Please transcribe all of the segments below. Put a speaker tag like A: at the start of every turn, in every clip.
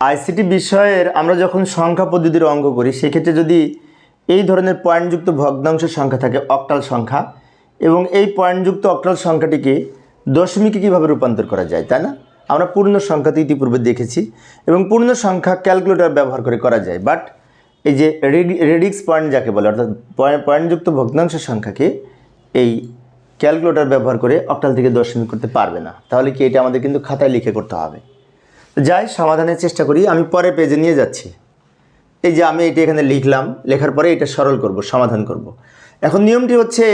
A: ICT বিষয়ের আমরা যখন সংখ্যা পদ্ধতির অঙ্ক করি, সেক্ষেত্রে যদি এই ধরনের পয়েন্টযুক্ত ভগ্নাংশ সংখ্যা থাকে, অক্টাল সংখ্যা, এবং এই পয়েন্টযুক্ত অক্টাল সংখ্যাটিকে দশমিকে কীভাবে রূপান্তর করা যায়, তাই না? আমরা পূর্ণ সংখ্যাতে ইতিপূর্বে দেখেছি, এবং পূর্ণ সংখ্যা ক্যালকুলেটর ব্যবহার করে করা যায়। বাট এই যে রেডি- রেডিক্স পয়েন্ট যাকে বলে, অর্থাৎ পয়ে- পয়েন্টযুক্ত ভগ্নাংশ সংখ্যাকে এই ক্যালকুলেটর ব্যবহার করে অক্টাল থেকে দশমিক করতে পারবে না। তাহলে কি এটা আমাদের কিন্তু খাতায় লিখে করতে হবে। যাই, সমাধানের চেষ্টা করি। আমি পরে পেজে নিয়ে যাচ্ছি। এই যে আমি এটা এখানে লিখলাম, লেখার পরে এটা সরল করব, সমাধান করব। এখন নিয়মটি হচ্ছে,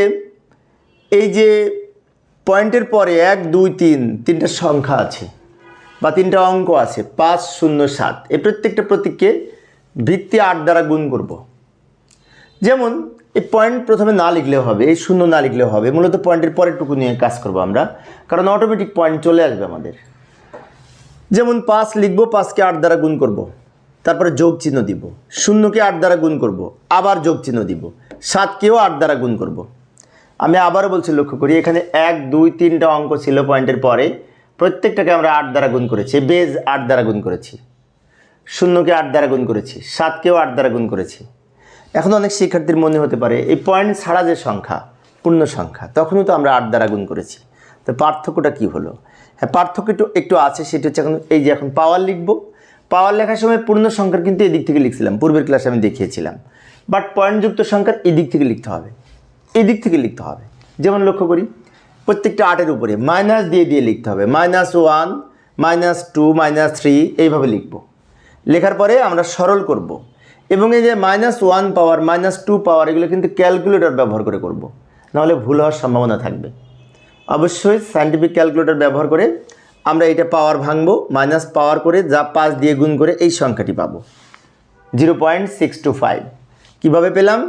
A: এই যে পয়েন্টের পরে এক, দুই, তিন, তিনটা সংখ্যা আছে বা তিনটা অঙ্ক আছে, পাঁচ, শূন্য, সাত, এই প্রত্যেকটা প্রতীককে ভিত্তি আট দ্বারা গুণ করব। যেমন, এই পয়েন্ট প্রথমে না লিখলেও হবে, এই শূন্য না লিখলেও হবে, মূলত পয়েন্টের পরেরটুকু নিয়ে কাজ করব আমরা, কারণ অটোমেটিক পয়েন্ট চলে আসবে আমাদের। যেমন পাঁচ লিখব, পাঁচকে আট দ্বারা গুণ করব। তারপরে যোগ চিহ্ন দিব শূন্যকে আট দ্বারা গুণ করব। আবার যোগ চিহ্ন দিব সাতকেও আট দ্বারা গুণ করব। আমি আবারও বলছি, লক্ষ্য করি, এখানে এক, দুই, তিনটা অঙ্ক ছিল পয়েন্টের পরে প্রত্যেকটাকে আমরা আট দ্বারা গুণ করেছি, বেজ আট দ্বারা গুণ করেছি শূন্যকে আট দ্বারা গুণ করেছি, সাতকেও আট দ্বারা গুণ করেছি এখন অনেক শিক্ষার্থীর মনে হতে পারে, এই পয়েন্ট ছাড়া যে সংখ্যা, পূর্ণ সংখ্যা, তখনও তো আমরা আট দ্বারা গুণ করেছি তো পার্থক্যটা কি হলো হ্যাঁ পার্থক্য একটু একটু আছে, সেটা হচ্ছে এখন এই যে এখন পাওয়ার লিখব। পাওয়ার লেখার সময় পূর্ণ সংখ্যার কিন্তু এদিক থেকে লিখছিলাম, পূর্বের ক্লাসে আমি দেখিয়েছিলাম। বাট পয়েন্টযুক্ত সংখ্যার এদিক থেকে লিখতে হবে। এদিক থেকে লিখতে হবে। যেমন লক্ষ্য করি, প্রত্যেকটা আটের উপরে মাইনাস দিয়ে দিয়ে লিখতে হবে। Minus one minus two minus three এইভাবে লিখব। লেখার পরে আমরা সরল করব। এবং এই যে minus one power minus two power এগুলো কিন্তু ক্যালকুলেটর ব্যবহার করে করব। নাহলে ভুল হওয়ার সম্ভাবনা থাকবে। অবশ্যই সায়েন্টিফিক ক্যালকুলেটর ব্যবহার করে আমরা এটা পাওয়ার ভাঙবো মাইনাস পাওয়ার করে যা পাঁচ দিয়ে গুণ করে এই সংখ্যাটি পাবো। Zero point six two five কীভাবে পেলাম?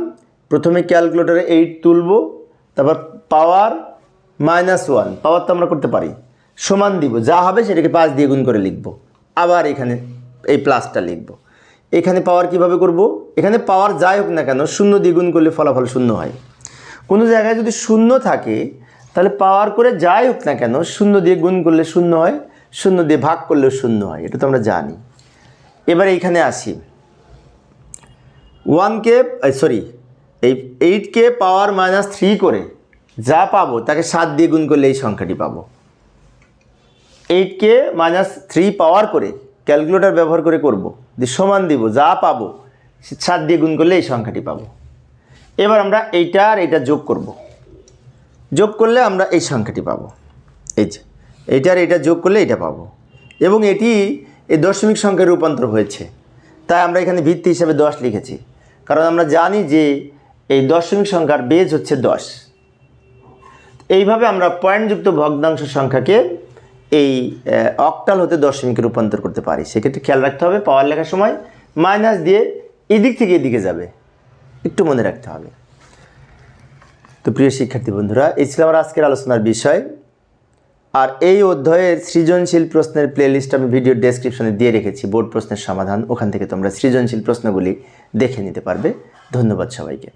A: প্রথমে ক্যালকুলেটরে এইট তুলব, তারপর পাওয়ার মাইনাস ওয়ান পাওয়ার তো আমরা করতে পারি। সমান দিব, যা হবে সেটাকে পাঁচ দিয়ে গুণ করে লিখব। আবার এখানে এই প্লাসটা লিখব। এখানে পাওয়ার কীভাবে করব? এখানে পাওয়ার যাই হোক না কেন, শূন্য দিয়ে গুণ করলে ফলাফল শূন্য হয়। কোনো জায়গায় যদি শূন্য থাকে তাহলে পাওয়ার করে যাই হোক না কেন, শূন্য দিয়ে গুণ করলে শূন্য হয়, শূন্য দিয়ে ভাগ করলেও শূন্য হয়, এটা তো আমরা জানি। এবার এইখানে আসি। ওয়ানকে সরি এই এইটকে পাওয়ার মাইনাস থ্রি করে যা পাবো, তাকে সাত দিয়ে গুণ করলে এই সংখ্যাটি পাবো। এইটকে মাইনাস থ্রি পাওয়ার করে ক্যালকুলেটর ব্যবহার করে করব, দিয়ে সমান দিব, যা পাবো, সাত দিয়ে গুণ করলে এই সংখ্যাটি পাবো। এবার আমরা এইটা আর এইটা যোগ করব। যোগ করলে আমরা এই সংখ্যাটি পাবো। এই যে, এইটা আর এইটা যোগ করলে এটা পাবো। এবং এটি এই দশমিক সংখ্যায় রূপান্তর হয়েছে। তাই আমরা এখানে ভিত্তি হিসাবে দশ লিখেছি। কারণ আমরা জানি যে এই দশমিক সংখ্যার বেজ হচ্ছে দশ। এইভাবে আমরা পয়েন্টযুক্ত ভগ্নাংশ সংখ্যাকে এই অক্টাল হতে দশমিকে রূপান্তর করতে পারি। সেক্ষেত্রে খেয়াল রাখতে হবে পাওয়ার লেখার সময়। মাইনাস দিয়ে এদিক থেকে এদিকে যাবে। একটু মনে রাখতে হবে। তো প্রিয় শিক্ষার্থী বন্ধুরা, এই ছিল আমার আজকের আলোচনার বিষয়। আর এই অধ্যায়ের সৃজনশীল প্রশ্নের প্লেলিস্ট আমি ভিডিও ডেসক্রিপশনে দিয়ে রেখেছি। বোর্ড প্রশ্নের সমাধান, ওখান থেকে তোমরা সৃজনশীল প্রশ্নগুলি দেখে নিতে পারবে। ধন্যবাদ সবাইকে।